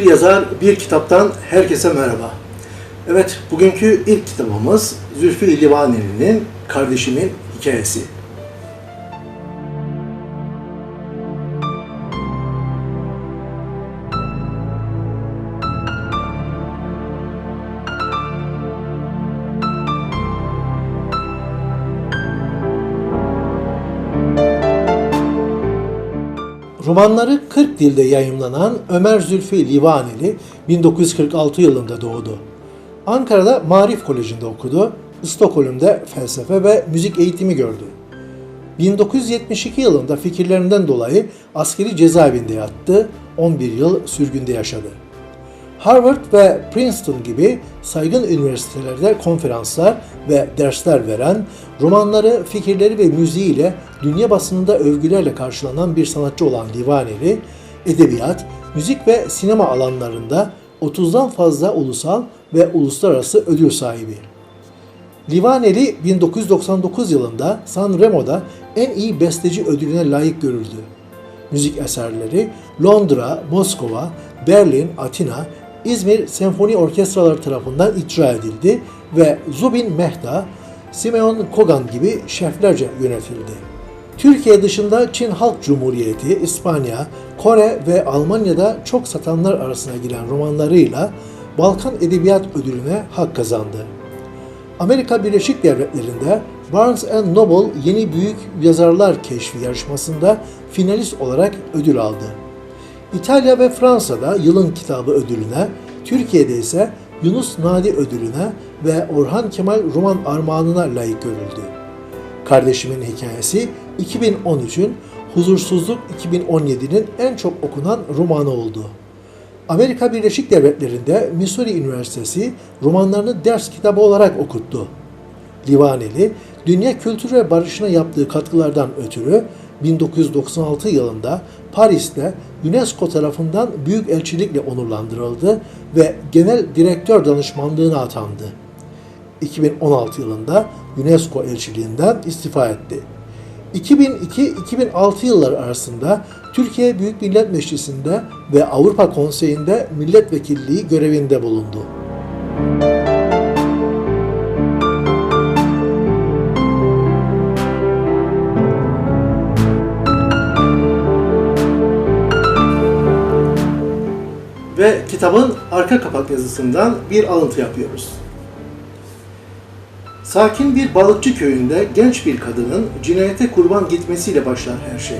Bir yazar, bir kitaptan herkese merhaba. Evet, bugünkü ilk kitabımız Zülfü Livaneli'nin Kardeşimin Hikayesi. Romanları 40 dilde yayımlanan Ömer Zülfü Livaneli 1946 yılında doğdu. Ankara'da Marif Koleji'nde okudu, Stockholm'da felsefe ve müzik eğitimi gördü. 1972 yılında fikirlerinden dolayı askeri cezaevinde yattı, 11 yıl sürgünde yaşadı. Harvard ve Princeton gibi saygın üniversitelerde konferanslar ve dersler veren, romanları, fikirleri ve müziğiyle dünya basınında övgülerle karşılanan bir sanatçı olan Livaneli, edebiyat, müzik ve sinema alanlarında 30'dan fazla ulusal ve uluslararası ödül sahibi. Livaneli 1999 yılında Sanremo'da en iyi besteci ödülüne layık görüldü. Müzik eserleri Londra, Moskova, Berlin, Atina, İzmir Senfoni Orkestraları tarafından icra edildi ve Zubin Mehta, Simeon Kogan gibi şeflerce yönetildi. Türkiye dışında Çin Halk Cumhuriyeti, İspanya, Kore ve Almanya'da çok satanlar arasına giren romanlarıyla Balkan Edebiyat Ödülü'ne hak kazandı. Amerika Birleşik Devletleri'nde Barnes Noble Yeni Büyük Yazarlar Keşfi yarışmasında finalist olarak ödül aldı. İtalya ve Fransa'da Yılın Kitabı ödülüne, Türkiye'de ise Yunus Nadi ödülüne ve Orhan Kemal Roman Armağanı'na layık görüldü. Kardeşimin Hikayesi 2013'ün, Huzursuzluk 2017'nin en çok okunan romanı oldu. Amerika Birleşik Devletleri'nde Missouri Üniversitesi romanlarını ders kitabı olarak okuttu. Livaneli, dünya kültürü ve barışına yaptığı katkılardan ötürü 1996 yılında Paris'te UNESCO tarafından büyük elçilikle onurlandırıldı ve genel direktör danışmanlığına atandı. 2016 yılında UNESCO elçiliğinden istifa etti. 2002-2006 yılları arasında Türkiye Büyük Millet Meclisi'nde ve Avrupa Konseyi'nde milletvekilliği görevinde bulundu. Kitabın arka kapak yazısından bir alıntı yapıyoruz. Sakin bir balıkçı köyünde genç bir kadının cinayete kurban gitmesiyle başlar her şey.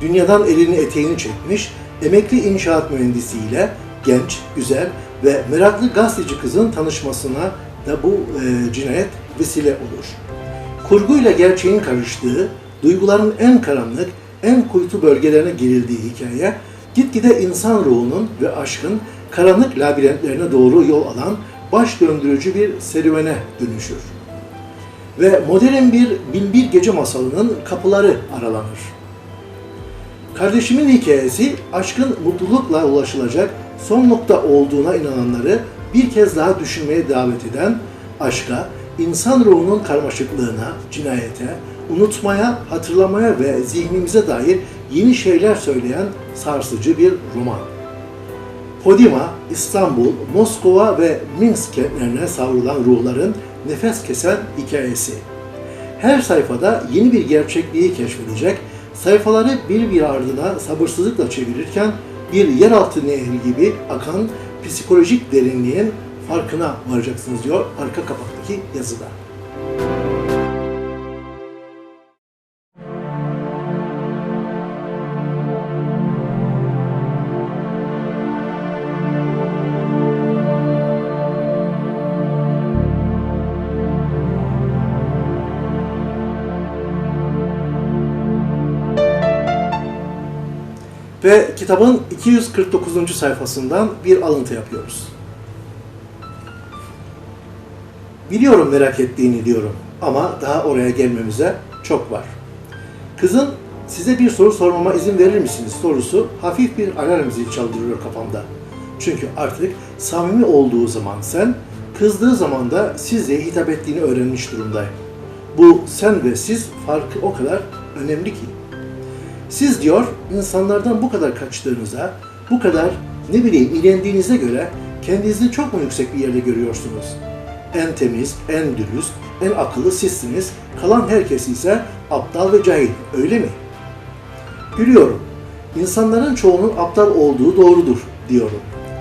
Dünyadan elini eteğini çekmiş, emekli inşaat mühendisiyle genç, güzel ve meraklı gazeteci kızın tanışmasına da bu e, cinayet vesile olur. Kurguyla gerçeğin karıştığı, duyguların en karanlık, en kuytu bölgelerine girildiği hikaye, gitgide insan ruhunun ve aşkın karanlık labirentlerine doğru yol alan baş döndürücü bir serüvene dönüşür. Ve modern bir binbir gece masalının kapıları aralanır. Kardeşimin hikayesi aşkın mutlulukla ulaşılacak son nokta olduğuna inananları bir kez daha düşünmeye davet eden aşka, insan ruhunun karmaşıklığına, cinayete, unutmaya, hatırlamaya ve zihnimize dair yeni şeyler söyleyen sarsıcı bir roman. Podima, İstanbul, Moskova ve Minsk kentlerine savrulan ruhların nefes kesen hikayesi. Her sayfada yeni bir gerçekliği keşfedecek, sayfaları bir bir ardına sabırsızlıkla çevirirken bir yeraltı nehri gibi akan psikolojik derinliğin farkına varacaksınız diyor arka kapaktaki yazıda. Ve kitabın 249. sayfasından bir alıntı yapıyoruz. Biliyorum merak ettiğini diyorum ama daha oraya gelmemize çok var. Kızın size bir soru sormama izin verir misiniz sorusu hafif bir alarm zili çaldırıyor kafamda. Çünkü artık samimi olduğu zaman sen, kızdığı zaman da size hitap ettiğini öğrenmiş durumdayım. Bu sen ve siz farkı o kadar önemli ki. Siz diyor insanlardan bu kadar kaçtığınıza, bu kadar Ne bileyim ilendiğinize göre kendinizi çok mu yüksek bir yerde görüyorsunuz? En temiz, en dürüst, en akıllı sizsiniz. Kalan herkes ise aptal ve cahil. Öyle mi? Gülüyorum. İnsanların çoğunun aptal olduğu doğrudur diyorum.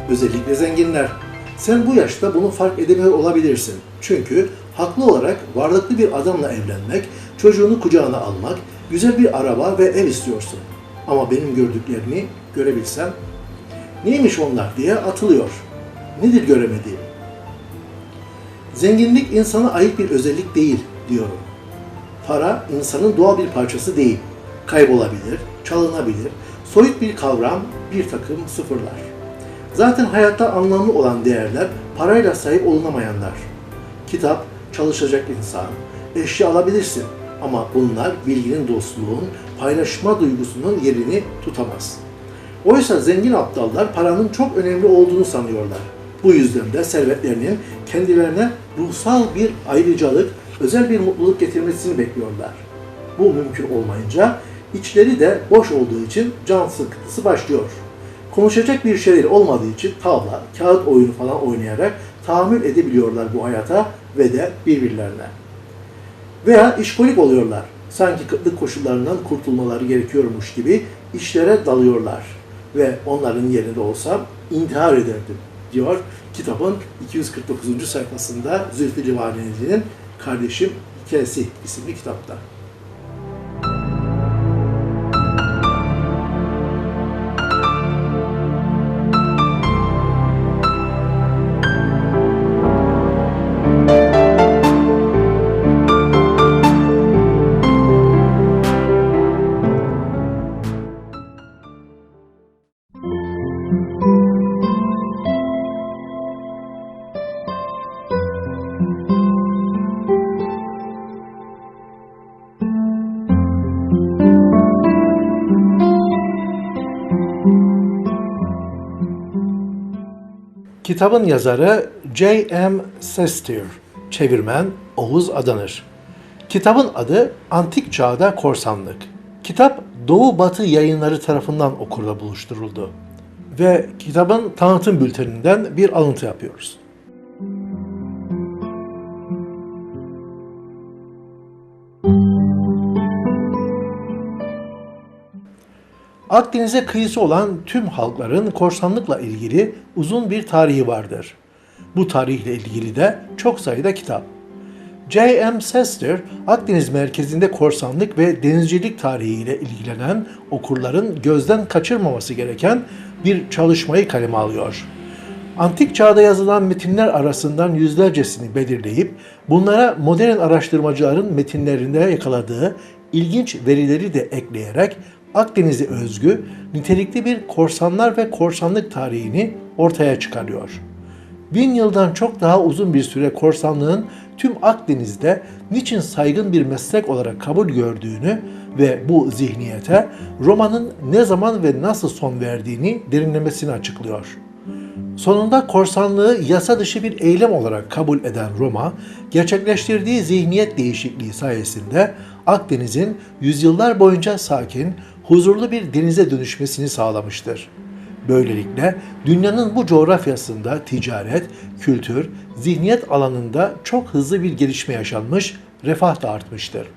Özellikle zenginler. Sen bu yaşta bunu fark edemiyor olabilirsin. Çünkü haklı olarak varlıklı bir adamla evlenmek, çocuğunu kucağına almak, güzel bir araba ve ev istiyorsun. Ama benim gördüklerimi görebilsem, neymiş onlar diye atılıyor. Nedir göremediğim? Zenginlik insana ait bir özellik değil diyorum. Para insanın doğal bir parçası değil. Kaybolabilir, çalınabilir, soyut bir kavram, bir takım sıfırlar. Zaten hayatta anlamlı olan değerler parayla sahip olunamayanlar. Kitap, çalışacak insan, eşya alabilirsin ama bunlar bilginin dostluğun, paylaşma duygusunun yerini tutamaz. Oysa zengin aptallar paranın çok önemli olduğunu sanıyorlar. Bu yüzden de servetlerinin kendilerine ruhsal bir ayrıcalık, özel bir mutluluk getirmesini bekliyorlar. Bu mümkün olmayınca içleri de boş olduğu için can sıkıntısı başlıyor. Konuşacak bir şeyler olmadığı için tavla, kağıt oyunu falan oynayarak tahammül edebiliyorlar bu hayata ve de birbirlerine. Veya işkolik oluyorlar. Sanki kıtlık koşullarından kurtulmaları gerekiyormuş gibi işlere dalıyorlar. Ve onların yerinde olsam intihar ederdim diyor kitabın 249. sayfasında Zülfü Livaneli'nin Kardeşim Hikayesi isimli kitapta. Kitabın yazarı J.M. Sestier, çevirmen Oğuz Adanır. Kitabın adı Antik Çağda Korsanlık. Kitap Doğu Batı yayınları tarafından okurla buluşturuldu. Ve kitabın tanıtım bülteninden bir alıntı yapıyoruz. Akdeniz'e kıyısı olan tüm halkların korsanlıkla ilgili uzun bir tarihi vardır. Bu tarihle ilgili de çok sayıda kitap. J.M. Sester, Akdeniz merkezinde korsanlık ve denizcilik tarihiyle ilgilenen okurların gözden kaçırmaması gereken bir çalışmayı kaleme alıyor. Antik çağda yazılan metinler arasından yüzlercesini belirleyip bunlara modern araştırmacıların metinlerinde yakaladığı ilginç verileri de ekleyerek Akdeniz'e özgü nitelikli bir korsanlar ve korsanlık tarihini ortaya çıkarıyor. Bin yıldan çok daha uzun bir süre korsanlığın tüm Akdeniz'de niçin saygın bir meslek olarak kabul gördüğünü ve bu zihniyete Roma'nın ne zaman ve nasıl son verdiğini derinlemesine açıklıyor. Sonunda korsanlığı yasa dışı bir eylem olarak kabul eden Roma, gerçekleştirdiği zihniyet değişikliği sayesinde Akdeniz'in yüzyıllar boyunca sakin, huzurlu bir denize dönüşmesini sağlamıştır. Böylelikle dünyanın bu coğrafyasında ticaret, kültür, zihniyet alanında çok hızlı bir gelişme yaşanmış, refah da artmıştır.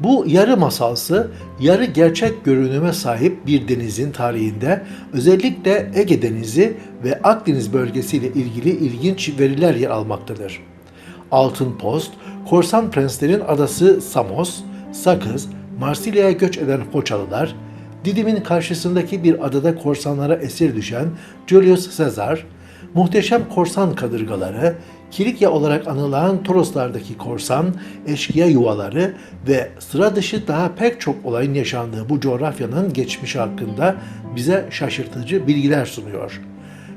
Bu yarı masalsı, yarı gerçek görünüme sahip bir denizin tarihinde özellikle Ege Denizi ve Akdeniz bölgesiyle ilgili ilginç veriler yer almaktadır. Altın Post, korsan prenslerin adası Samos, Sakız, Marsilya'ya göç eden Foçalılar, Didim'in karşısındaki bir adada korsanlara esir düşen Julius Caesar, muhteşem korsan kadırgaları, Kilikya olarak anılan Toroslardaki korsan, eşkıya yuvaları ve sıra dışı daha pek çok olayın yaşandığı bu coğrafyanın geçmişi hakkında bize şaşırtıcı bilgiler sunuyor.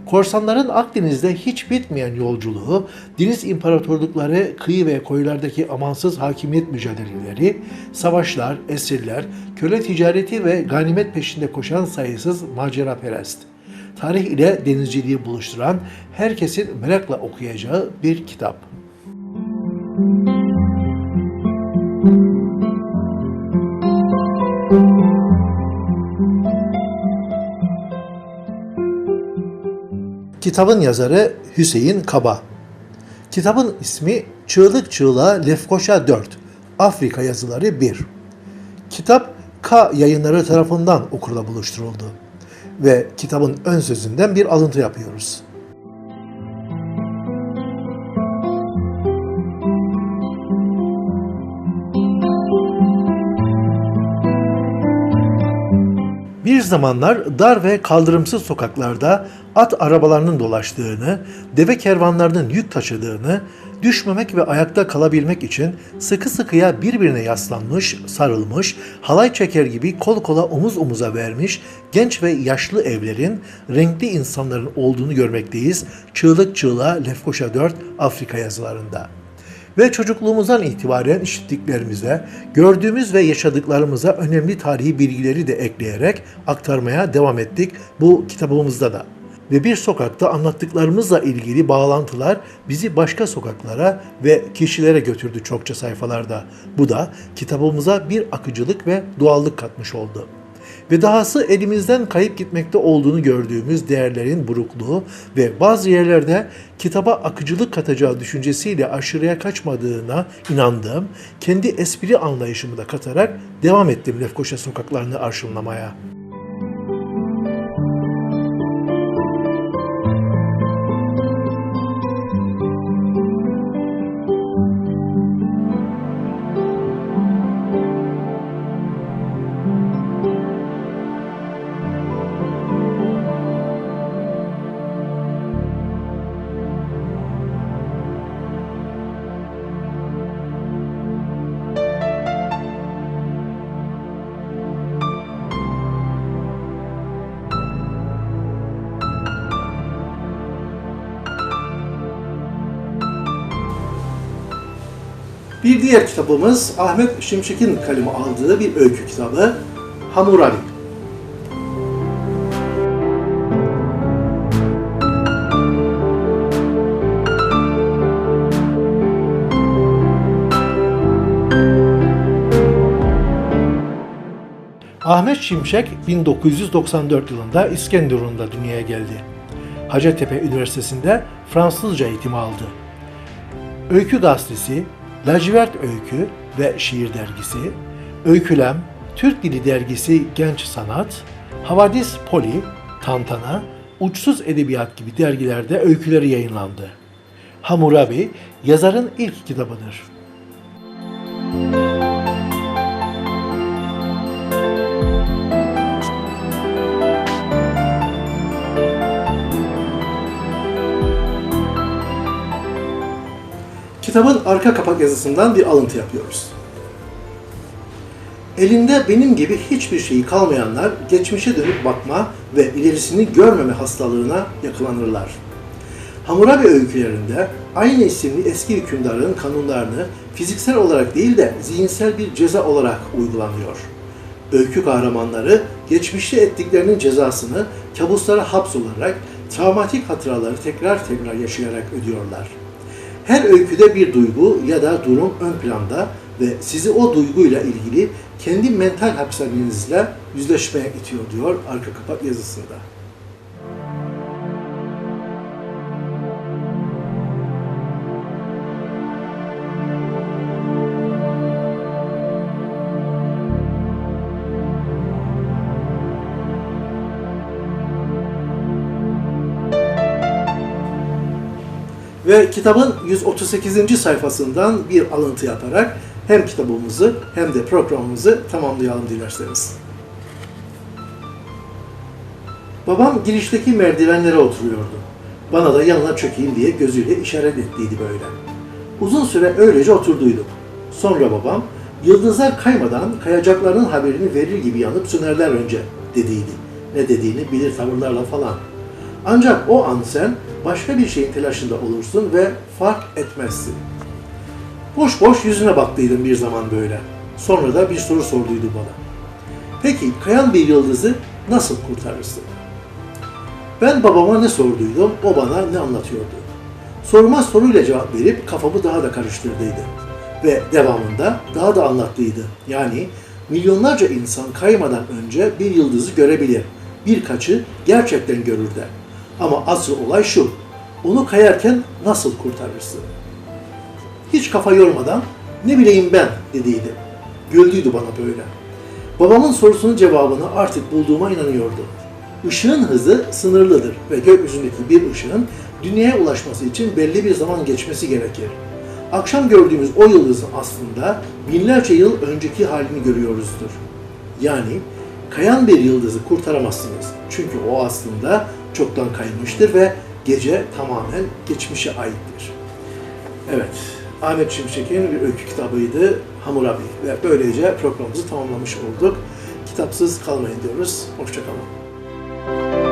Korsanların Akdeniz'de hiç bitmeyen yolculuğu, deniz imparatorlukları, kıyı ve koylardaki amansız hakimiyet mücadeleleri, savaşlar, esirler, köle ticareti ve ganimet peşinde koşan sayısız maceraperest. Tarih ile denizciliği buluşturan herkesin merakla okuyacağı bir kitap. Kitabın yazarı Hüseyin Kaba. Kitabın ismi Çığlık Çığlığa Lefkoşa 4, Afrika Yazıları 1. Kitap K yayınları tarafından okurla buluşturuldu ve kitabın ön sözünden bir alıntı yapıyoruz. Zamanlar dar ve kaldırımsız sokaklarda at arabalarının dolaştığını, deve kervanlarının yük taşıdığını, düşmemek ve ayakta kalabilmek için sıkı sıkıya birbirine yaslanmış, sarılmış, halay çeker gibi kol kola omuz omuza vermiş genç ve yaşlı evlerin, renkli insanların olduğunu görmekteyiz. Çığlık Çığlığa Lefkoşa 4 Afrika yazılarında ve çocukluğumuzdan itibaren işittiklerimize, gördüğümüz ve yaşadıklarımıza önemli tarihi bilgileri de ekleyerek aktarmaya devam ettik bu kitabımızda da. Ve bir sokakta anlattıklarımızla ilgili bağlantılar bizi başka sokaklara ve kişilere götürdü çokça sayfalarda. Bu da kitabımıza bir akıcılık ve doğallık katmış oldu ve dahası elimizden kayıp gitmekte olduğunu gördüğümüz değerlerin burukluğu ve bazı yerlerde kitaba akıcılık katacağı düşüncesiyle aşırıya kaçmadığına inandığım kendi espri anlayışımı da katarak devam ettim Lefkoşa sokaklarını arşınlamaya. Bir diğer kitabımız Ahmet Şimşek'in kaleme aldığı bir öykü kitabı Hammurabi. Ahmet Şimşek 1994 yılında İskenderun'da dünyaya geldi. Hacettepe Üniversitesi'nde Fransızca eğitimi aldı. Öykü Gazetesi, Lacivert Öykü ve Şiir Dergisi, Öykülem, Türk Dili Dergisi Genç Sanat, Havadis Poli, Tantana, Uçsuz Edebiyat gibi dergilerde öyküleri yayınlandı. Hammurabi, yazarın ilk kitabıdır. Kitabın arka kapak yazısından bir alıntı yapıyoruz. Elinde benim gibi hiçbir şeyi kalmayanlar geçmişe dönüp bakma ve ilerisini görmeme hastalığına yakalanırlar. Hammurabi öykülerinde aynı isimli eski hükümdarın kanunlarını fiziksel olarak değil de zihinsel bir ceza olarak uygulanıyor. Öykü kahramanları geçmişte ettiklerinin cezasını kabuslara hapsolarak travmatik hatıraları tekrar tekrar yaşayarak ödüyorlar. Her öyküde bir duygu ya da durum ön planda ve sizi o duyguyla ilgili kendi mental hapishanenizle yüzleşmeye itiyor diyor arka kapak yazısında. Ve kitabın 138. sayfasından bir alıntı yaparak hem kitabımızı hem de programımızı tamamlayalım dilerseniz. Babam girişteki merdivenlere oturuyordu. Bana da yanına çökeyim diye gözüyle işaret ettiydi böyle. Uzun süre öylece oturduyduk. Sonra babam, yıldızlar kaymadan kayacaklarının haberini verir gibi yanıp sönerler önce dediydi. Ne dediğini bilir tavırlarla falan. Ancak o an sen başka bir şeyin telaşında olursun ve fark etmezsin. Boş boş yüzüne baktıydım bir zaman böyle. Sonra da bir soru sorduydu bana. Peki kayan bir yıldızı nasıl kurtarırsın? Ben babama ne sorduydum, o bana ne anlatıyordu. Soruma soruyla cevap verip kafamı daha da karıştırdıydı. Ve devamında daha da anlattıydı. Yani milyonlarca insan kaymadan önce bir yıldızı görebilir. Birkaçı gerçekten görür de. Ama asıl olay şu, onu kayarken nasıl kurtarırsın? Hiç kafa yormadan, ne bileyim ben dediydi. Güldüydü bana böyle. Babamın sorusunun cevabını artık bulduğuma inanıyordu. Işığın hızı sınırlıdır ve gökyüzündeki bir ışığın dünyaya ulaşması için belli bir zaman geçmesi gerekir. Akşam gördüğümüz o yıldızın aslında binlerce yıl önceki halini görüyoruzdur. Yani kayan bir yıldızı kurtaramazsınız. Çünkü o aslında çoktan kaymıştır ve gece tamamen geçmişe aittir. Evet, Ahmet Şimşek'in bir öykü kitabıydı Hammurabi ve böylece programımızı tamamlamış olduk. Kitapsız kalmayın diyoruz. Hoşçakalın.